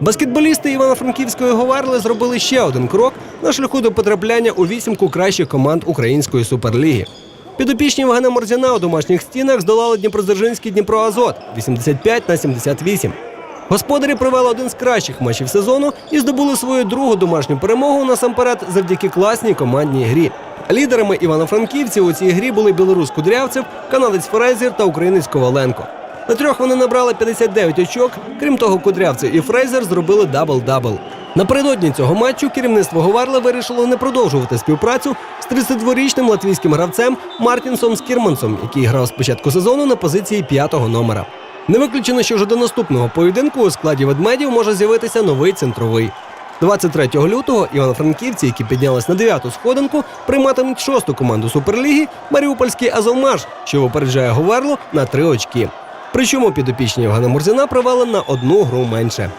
Баскетболісти Івано-Франківської Говерли зробили ще один крок на шляху до потрапляння у вісімку кращих команд Української суперліги. Підопічні Євгена Морзяна у домашніх стінах здолали Дніпродзержинський Дніпроазот 85 на 78. Господарі провели один з кращих матчів сезону і здобули свою другу домашню перемогу насамперед завдяки класній командній грі. Лідерами івано-франківців у цій грі були білорус Кудрявцев, канадець Фрейзер та українець Коваленко. На трьох вони набрали 59 очок. Крім того, Кудрявцев і Фрейзер зробили дабл-дабл. Напередодні цього матчу керівництво Говарла вирішило не продовжувати співпрацю з 32-річним латвійським гравцем Мартінсом Скірмансом, який грав з початку сезону на позиції п'ятого номера. Не виключено, що вже до наступного поєдинку у складі ведмедів може з'явитися новий центровий. 23 лютого івано-франківці, які піднялись на дев'яту сходинку, прийматимуть шосту команду суперліги Маріупольський Азовмаш, що випереджає Говерло на три очки. Причому підопічні Євгена Мурзіна провели на одну гру менше.